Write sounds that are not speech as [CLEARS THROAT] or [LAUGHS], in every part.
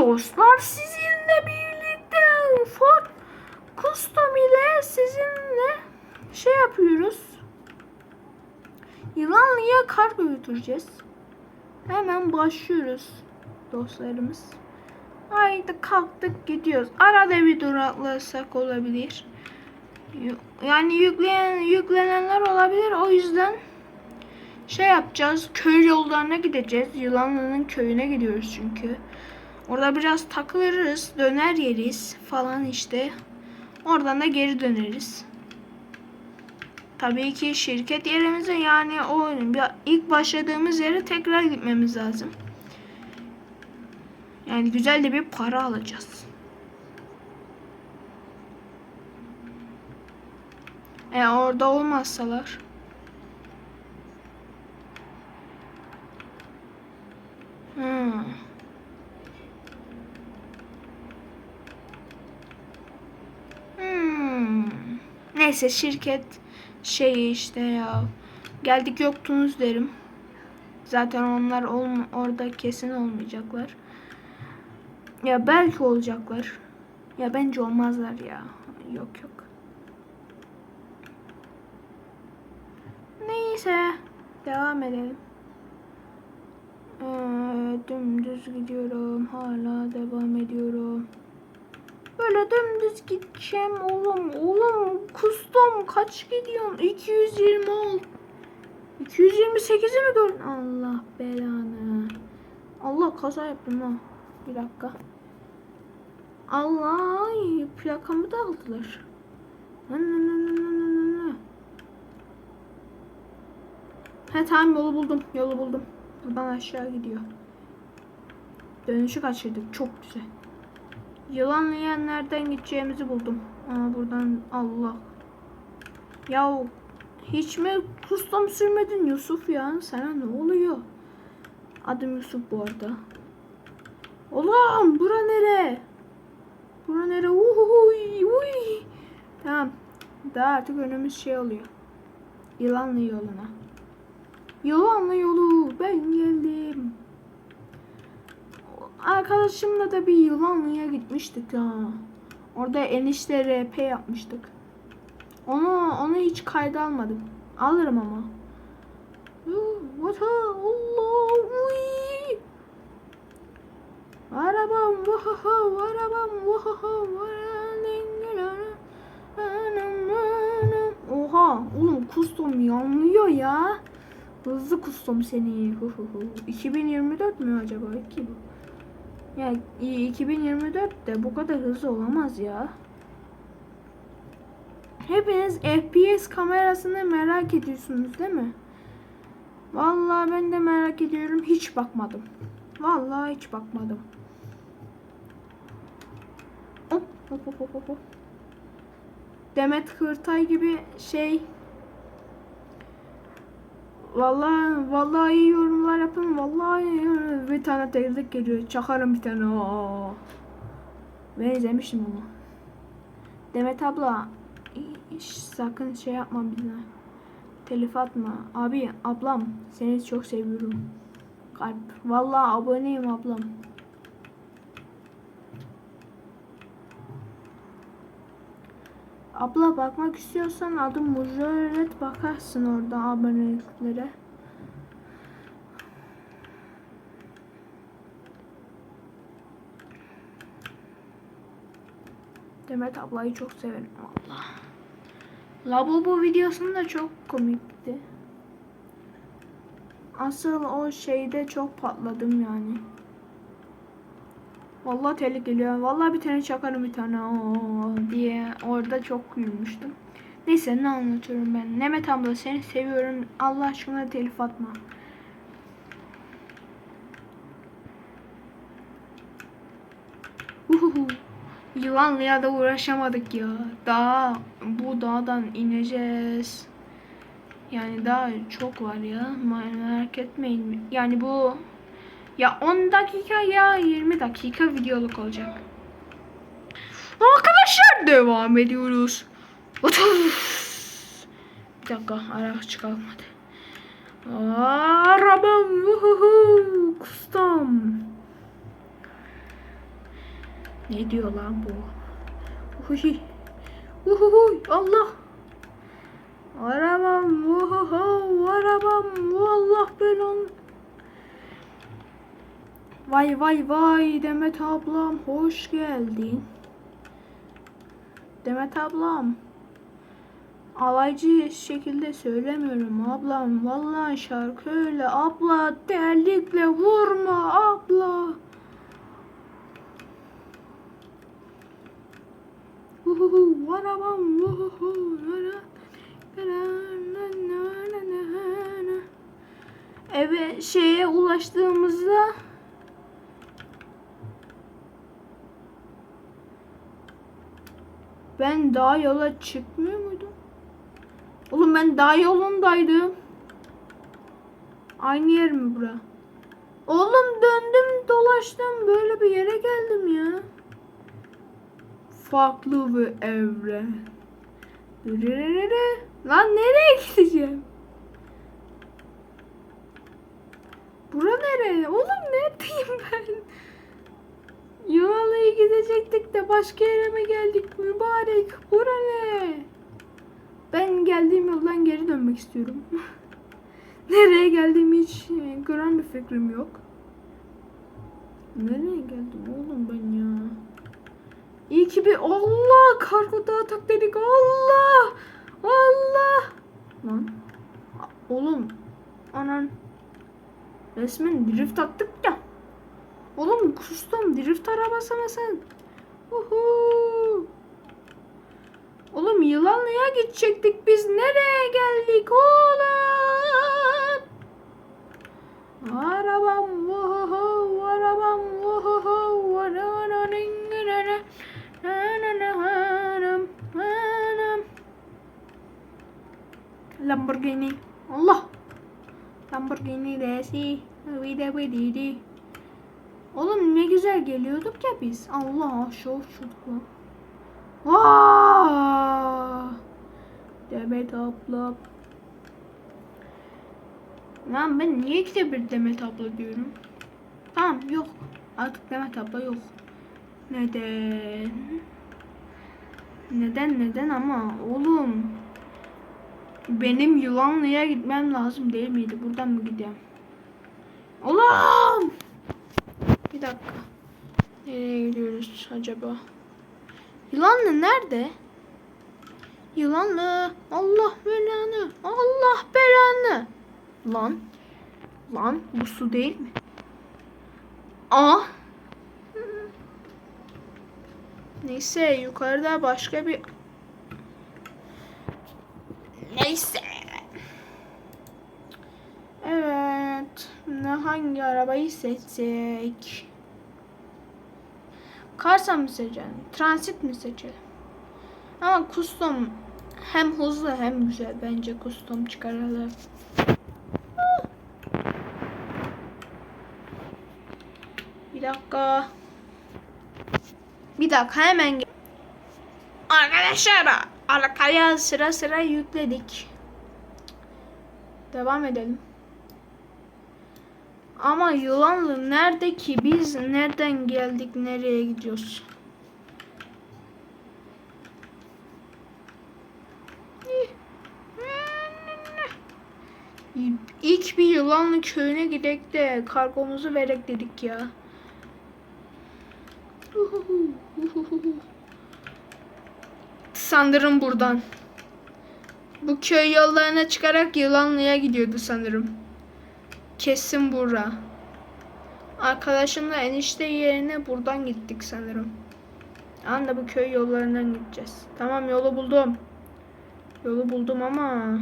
dostlar sizinle birlikte Ford Custom ile sizinle şey yapıyoruz. Yılanlı'ya kargo götüreceğiz. Hemen başlıyoruz dostlarımız. Haydi kalktık gidiyoruz. Arada bir duraklasak olabilir. Yani yükleyen yüklenenler olabilir. O yüzden şey yapacağız. Köy yollarına gideceğiz. Yılanlı'nın köyüne gidiyoruz çünkü. Orada biraz takılırız, döner yeriz falan işte. Oradan da geri döneriz. Tabii ki şirket yerimize yani o ilk başladığımız yere tekrar gitmemiz lazım. Yani güzel de bir para alacağız. E orada olmazsalar. Hmm. Neyse şirket şey işte ya. Geldik yoktunuz derim. Zaten onlar olm orada kesin olmayacaklar. Ya belki olacaklar. Ya bence olmazlar ya. Yok yok. Neyse. Devam edelim. Ee, dümdüz gidiyorum. Hala devam ediyorum. Böyle dümdüz gideceğim oğlum. Oğlum kustum kaç gidiyorsun? 226. 228'i mi gördün? Allah belanı. Allah kaza yaptım ha. Bir dakika. Allah plakamı da aldılar. He tamam yolu buldum. Yolu buldum. Buradan aşağı gidiyor. Dönüşü kaçırdık. Çok güzel. Yılanlıya nereden gideceğimizi buldum. Aa buradan Allah. Ya hiç mi kustom sürmedin Yusuf ya? Sana ne oluyor? Adım Yusuf bu arada. Oğlum bura nere? Bura nere? Uhuy, uy. Tamam. Daha artık önümüz şey oluyor. Yılanlı yoluna. Yılanlı yolu. Ben geldim. Arkadaşımla da bir Yılanlı'ya gitmiştik ha. Orada enişte RP yapmıştık. Onu onu hiç kayda almadım. Alırım ama. Vata Allah. Arabam vahaha arabam vahaha Oha oğlum kustom yanlıyor ya. Hızlı kustom seni. Hu hu hu. 2024 mü acaba ki bu? Ya i- 2024 de bu kadar hızlı olamaz ya. Hepiniz FPS kamerasını merak ediyorsunuz değil mi? Vallahi ben de merak ediyorum. Hiç bakmadım. Vallahi hiç bakmadım. Hop hop hop, hop. Demet Kırtay gibi şey Vallahi vallahi iyi yorumlar yapın. Vallahi bir tane teyzek geliyor. Çakarım bir tane. Aa. Ben izlemiştim onu. Demet abla hiç sakın şey yapma bize. Telif atma. Abi ablam seni çok seviyorum. Kalp. Vallahi aboneyim ablam. Abla bakmak istiyorsan adım Mujarret bakarsın orada aboneliklere. Demet ablayı çok severim valla. Labubu videosunda da çok komikti. Asıl o şeyde çok patladım yani. Vallahi telik geliyor. Vallahi bir tane çakarım bir tane o diye orada çok gülmüştüm. Neyse ne anlatıyorum ben. Nemet abla seni seviyorum. Allah aşkına telif atma. Uhuhu. Yılanlıya da uğraşamadık ya. Daha bu dağdan ineceğiz. Yani daha çok var ya. Merak etmeyin. Yani bu ya 10 dakika ya 20 dakika videoluk olacak. Arkadaşlar devam ediyoruz. Bir dakika ara çıkalmadı. Arabam vuhuhu kustom. Ne diyor lan bu? Uhuy. Uhuy. Allah. Arabam. Uhuhu. Arabam. Allah belanı. Vay vay vay Demet ablam hoş geldin. Demet ablam. Alaycı şekilde söylemiyorum ablam. Vallahi şarkı öyle. Abla terlikle vurma abla. Uhuhu, arabam, uhuhu, nara, nara, nara, nara. Eve şeye ulaştığımızda ben daha yola çıkmıyor muydum? Oğlum ben daha yolundaydım. Aynı yer mi bura? Oğlum döndüm dolaştım böyle bir yere geldim ya. Farklı bir evren. Lan nereye gideceğim? Bura nereye? Oğlum neredeyim ben? Yuvalı'ya gidecektik de başka yere mi geldik mübarek? Bura ne? Ben geldiğim yoldan geri dönmek istiyorum. [LAUGHS] Nereye geldiğimi hiç e, gram bir fikrim yok. Nereye geldim oğlum ben ya? İyi ki bir Allah kargo dağıtak dedik Allah Allah lan oğlum anan resmen drift attık ya oğlum kustum drift arabası mısın? Uhu. Oğlum Yılanlı'ya gidecektik biz. Nereye geldik oğlum? Arabam vuhu arabam vuhu varananingirene nananahanam hanam Lamborghini. Allah. Lamborghini desi. Vide vididi Oğlum ne güzel geliyorduk ya biz Allah lan Vaa! Demet abla Lan ben niye ikide bir Demet abla diyorum? Tamam yok. Artık Demet abla yok. Neden? Neden neden ama oğlum. Benim Yılanlı'ya gitmem lazım değil miydi? Buradan mı gideyim? Oğlum! Bir dakika. Nereye gidiyoruz acaba? Yılanlı nerede? Yılanlı. Allah belanı. Allah belanı. Lan. Lan bu su değil mi? Aa. Neyse yukarıda başka bir Neyse. Evet. Ne hangi arabayı seçsek? Karsa mı seçelim? Transit mi seçelim? Ama custom hem hızlı hem güzel. Bence custom çıkaralım. Bir dakika. Bir dakika hemen Arkadaşlar arkaya sıra sıra yükledik. Devam edelim. Ama Yılanlı nerede ki? Biz nereden geldik? Nereye gidiyoruz? İlk bir Yılanlı köyüne gidek de kargomuzu verek dedik ya. Sanırım buradan. Bu köy yollarına çıkarak Yılanlı'ya gidiyordu sanırım. Kesin bura. Arkadaşımla enişte yerine buradan gittik sanırım. Anda bu köy yollarından gideceğiz. Tamam yolu buldum. Yolu buldum ama.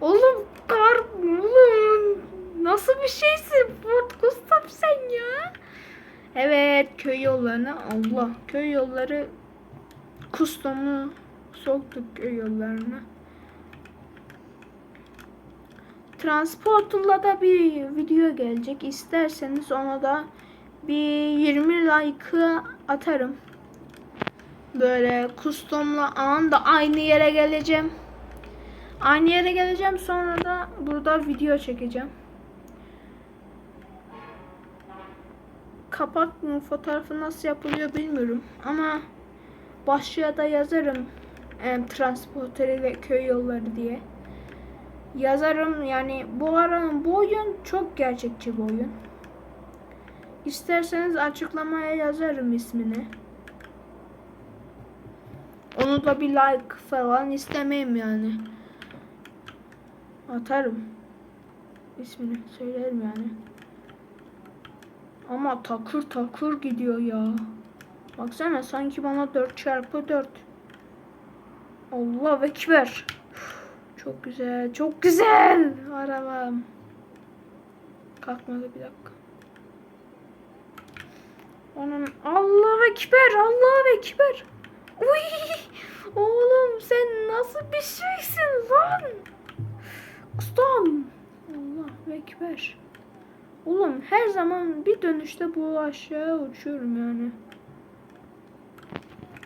Oğlum kar oğlum. Nasıl bir şeysin Ford Custom sen ya? Evet köy yollarına Allah köy yolları custom'u soktuk köy yollarına. Transport'la da bir video gelecek. İsterseniz ona da bir 20 like atarım. Böyle custom'la anda aynı yere geleceğim. Aynı yere geleceğim sonra da burada video çekeceğim. kapak fotoğrafı nasıl yapılıyor bilmiyorum ama başlığa da yazarım transporter ve köy yolları diye. Yazarım yani bu aranın bu oyun çok gerçekçi bir oyun. İsterseniz açıklamaya yazarım ismini. Onu da bir like falan istemeyim yani. Atarım. İsmini söylerim yani. Ama takır takır gidiyor ya. Baksana sanki bana 4 çarpı 4. Allah ekber. Çok güzel, çok güzel arabam. Kalkmadı bir dakika. Onun Allah ekber, Allah ekber. Uy! Oğlum sen nasıl bir şeysin lan? Ustam. Allah ekber. Oğlum her zaman bir dönüşte bu aşağı uçuyorum yani.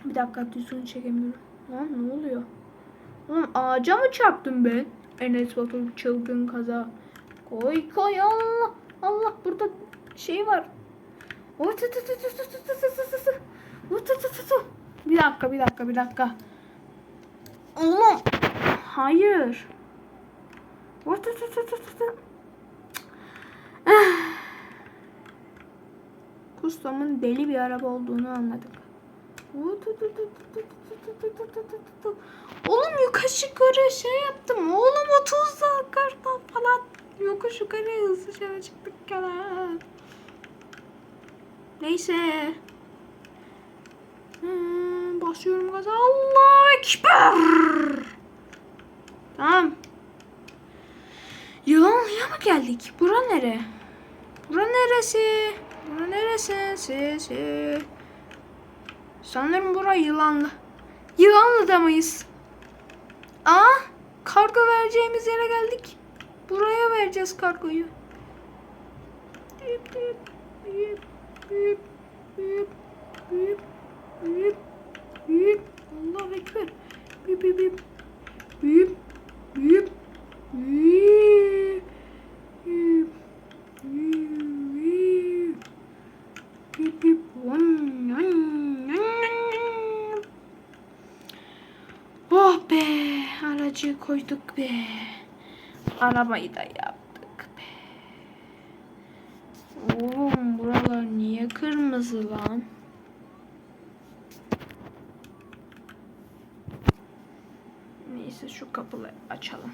Bir dakika düzgün çekemiyorum. Lan ne oluyor? Oğlum ağaca mı çarptım ben? Enes Batur çılgın kaza. Koy koy Allah. Allah burada şey var. Bir dakika bir dakika bir dakika. Oğlum. Hayır. Kustam'ın deli bir araba olduğunu anladık. Oğlum yokuş yukarı şey yaptım. Oğlum 30 dakika falan yokuş yukarı hızlıca çıktık ya. Neyse. Hmm, basıyorum gaza. Allah ekber. Tamam. Yılanlı'ya mı geldik? Bura nere? Bura neresi? Bura neresi? Si, si. Sanırım bura Yılanlı. Yılanlı'da mıyız? Aa, kargo vereceğimiz yere geldik. Buraya vereceğiz kargoyu. Düp, düp, düp, düp, düp, düp, düp, düp. Allahu Ekber. Büyüp büyüp büyüp. Büyüp büyüp büyüp. Aracı koyduk be. Arabayı da yaptık be. Oğlum buralar niye kırmızı lan? Neyse şu kapıları açalım.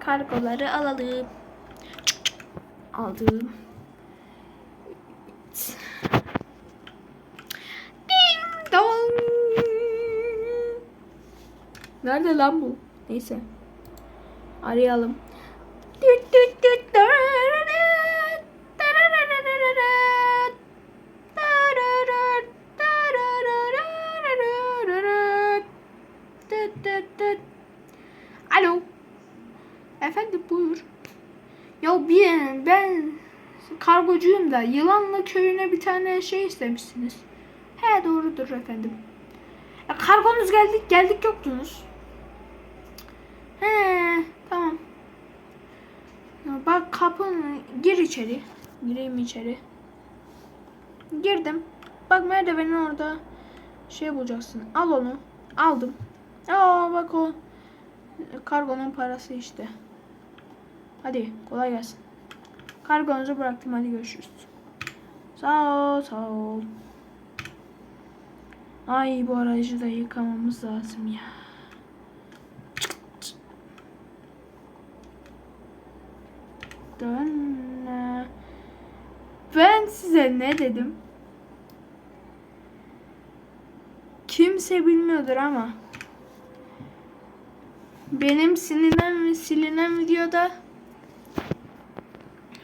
Kargoları alalım. Aldım. Nerede lan bu? Neyse. Arayalım. Alo. Efendim buyur. Ya bir ben kargocuyum da Yılanlı köyüne bir tane şey istemişsiniz. He doğrudur efendim. Ya kargonuz geldik geldik yoktunuz. He tamam. Bak kapın gir içeri. Gireyim içeri. Girdim. Bak merdivenin orada şey bulacaksın. Al onu. Aldım. Aa bak o kargonun parası işte. Hadi kolay gelsin. Kargonuzu bıraktım hadi görüşürüz. Sağ ol sağ ol. Ay bu aracı da yıkamamız lazım ya. Ben size ne dedim? Kimse bilmiyordur ama benim silinen ve silinen videoda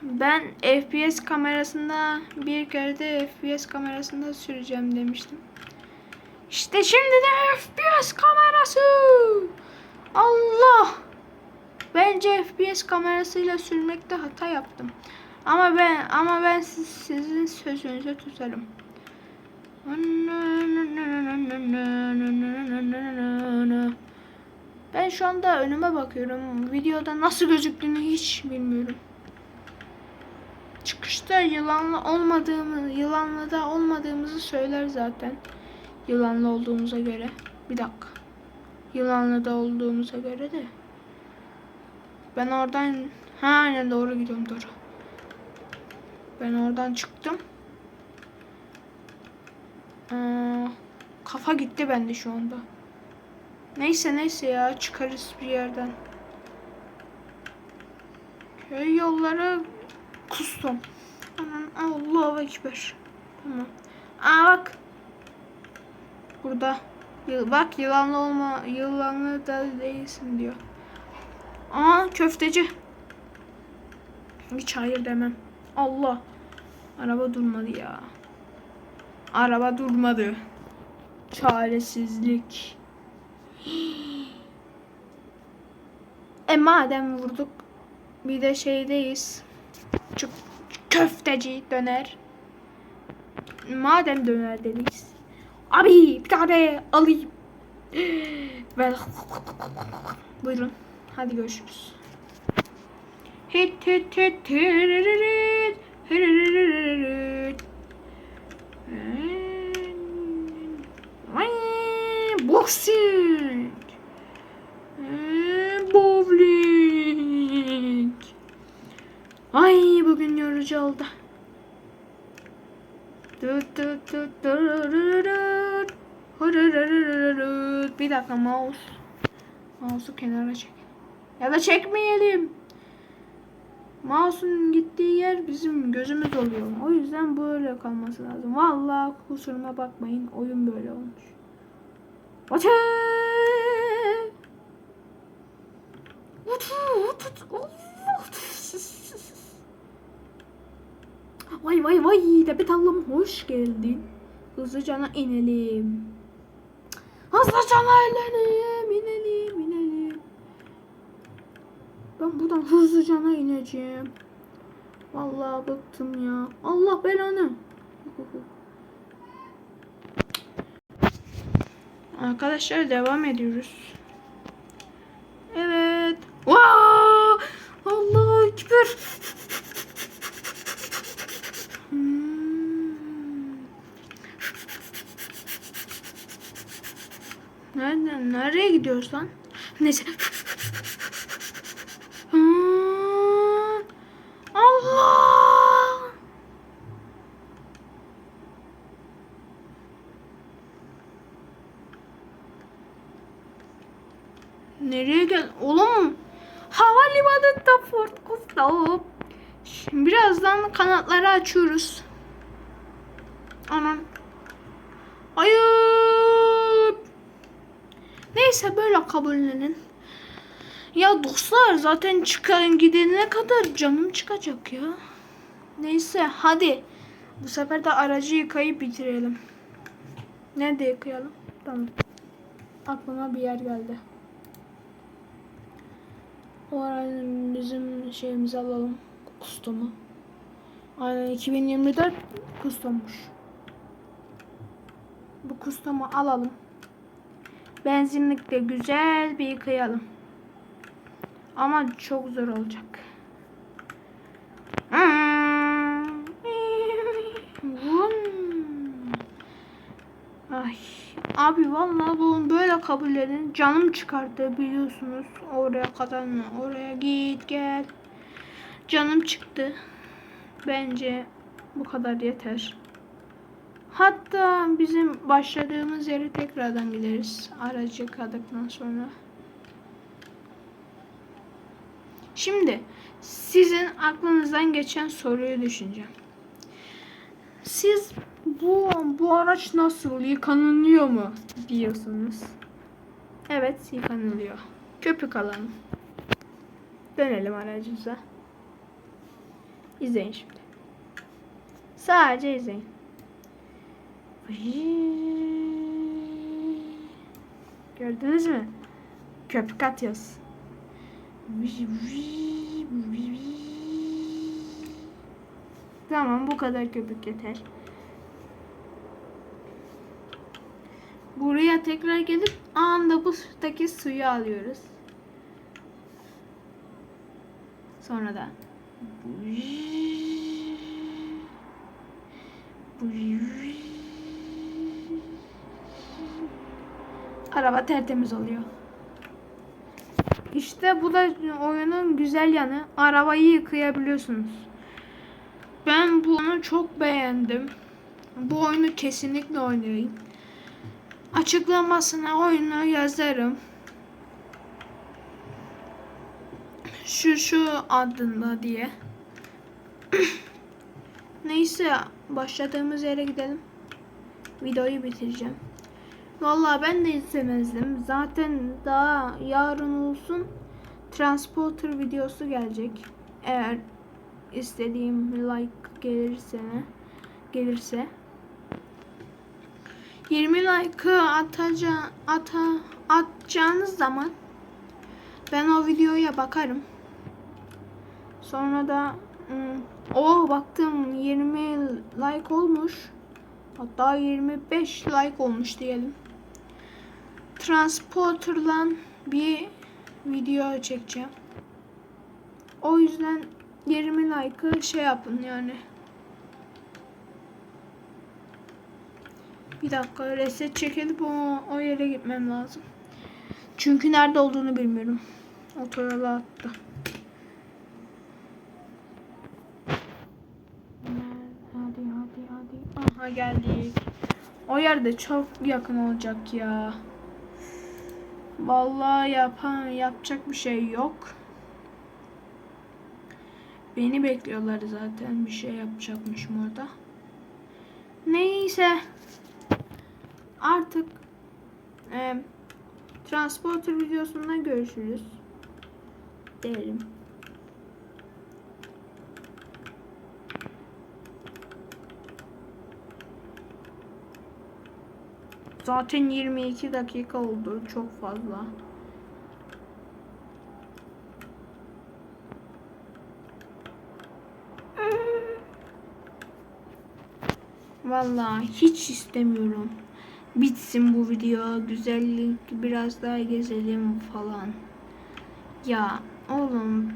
ben FPS kamerasında bir kere de FPS kamerasında süreceğim demiştim. İşte şimdi de FPS kamerası. Allah. Bence FPS kamerasıyla sürmekte hata yaptım. Ama ben ama ben siz, sizin sözünüzü tutarım. Ben şu anda önüme bakıyorum. Videoda nasıl gözüktüğünü hiç bilmiyorum. Çıkışta yılanlı olmadığımı, yılanlı da olmadığımızı söyler zaten. Yılanlı olduğumuza göre. Bir dakika. Yılanlı da olduğumuza göre de. Ben oradan ha aynen doğru gidiyorum doğru. Ben oradan çıktım. Aa, kafa gitti bende şu anda. Neyse neyse ya çıkarız bir yerden. Köy yolları kustum. Aman Allahu Ekber. Tamam. Aa bak. Burada. Bak yılanlı olma, yılanlı da değilsin diyor. Aa köfteci. Hiç hayır demem. Allah. Araba durmadı ya. Araba durmadı. Çaresizlik. [GASPS] E madem vurduk bir de şeydeyiz. Çok köfteci döner. Madem döner dediyiz. Abi bir tane alayım. [GASPS] Ben [LAUGHS] buyurun. Hadi görüşürüz. Hit hiririt, hiririt. Vay, Boxing. Bowling. Ay bugün yorucu oldu. Bir dakika mouse. Mouse'u kenara çek. Ya da çekmeyelim. Mouse'un gittiği yer bizim gözümüz oluyor. O yüzden böyle kalması lazım. Vallahi kusuruma bakmayın. Oyun böyle olmuş. Watch Vay vay vay Debet ablam hoş geldin. Hızlıcana inelim. Hızlıcana inelim, inelim, inelim. Ben buradan hızlıcana ineceğim. Vallahi bıktım ya. Allah belanı. Arkadaşlar devam ediyoruz. Evet. Vaa! Allah ekber. Hmm. Nereden? Nereye gidiyoruz lan? Neyse. Hmm. Allah! Nereye gel? Oğlum havalimanında Ford Kufla. Şimdi birazdan kanatları açıyoruz. Aman. Hayır. Neyse böyle kabullenin. Ya dostlar zaten çıkan gidene kadar canım çıkacak ya. Neyse hadi. Bu sefer de aracı yıkayıp bitirelim. Nerede yıkayalım? Tamam. Aklıma bir yer geldi. O aracın bizim şeyimizi alalım. Kustomu. Aynen 2024 kustommuş. Bu kustomu alalım. Benzinlikte güzel bir yıkayalım. Ama çok zor olacak. Abi vallahi bunu böyle kabul edin. Canım çıkarttı biliyorsunuz. Oraya kadar mı? Oraya git gel. Canım çıktı. Bence bu kadar yeter. Hatta bizim başladığımız yere tekrardan gideriz. Aracı yıkadıktan sonra. Şimdi sizin aklınızdan geçen soruyu düşüneceğim. Siz bu bu araç nasıl yıkanılıyor mu diyorsunuz. Evet yıkanılıyor. Köpük alalım. Dönelim aracımıza. İzleyin şimdi. Sadece izleyin. Gördünüz mü? Köpük atıyoruz. Tamam bu kadar köpük yeter. Buraya tekrar gelip anında buradaki suyu alıyoruz. Sonra da araba tertemiz oluyor. İşte bu da oyunun güzel yanı. Arabayı yıkayabiliyorsunuz. Ben bunu çok beğendim. Bu oyunu kesinlikle oynayın. Açıklamasına oyunu yazarım. Şu şu adında diye. [CLEARS THROAT] Neyse başladığımız yere gidelim. Videoyu bitireceğim. Vallahi ben de izlemezdim. Zaten daha yarın olsun Transporter videosu gelecek. Eğer istediğim like gelirse gelirse 20 like'ı ataca, ata, atacağınız zaman ben o videoya bakarım. Sonra da o baktım 20 like olmuş. Hatta 25 like olmuş diyelim. Transporter'la bir video çekeceğim. O yüzden 20 like'ı şey yapın yani. Bir dakika reset çekelim o, o yere gitmem lazım. Çünkü nerede olduğunu bilmiyorum. Otoyola attı. Hadi hadi hadi. Aha geldik. O yerde çok yakın olacak ya. Vallahi yapan yapacak bir şey yok. Beni bekliyorlar zaten. Bir şey yapacakmışım orada. Neyse. Artık e, Transporter videosunda görüşürüz. Derim. Zaten 22 dakika oldu. Çok fazla. Vallahi hiç istemiyorum. Bitsin bu video. Güzellik biraz daha gezelim falan. Ya oğlum.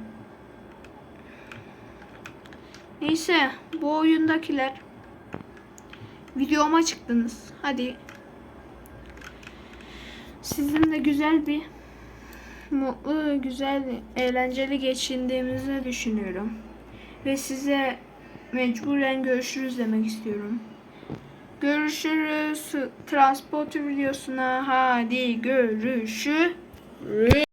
Neyse bu oyundakiler videoma çıktınız. Hadi sizinle güzel bir mutlu, güzel, eğlenceli geçindiğimizi düşünüyorum. Ve size mecburen görüşürüz demek istiyorum. Görüşürüz. Transporter videosuna hadi görüşürüz.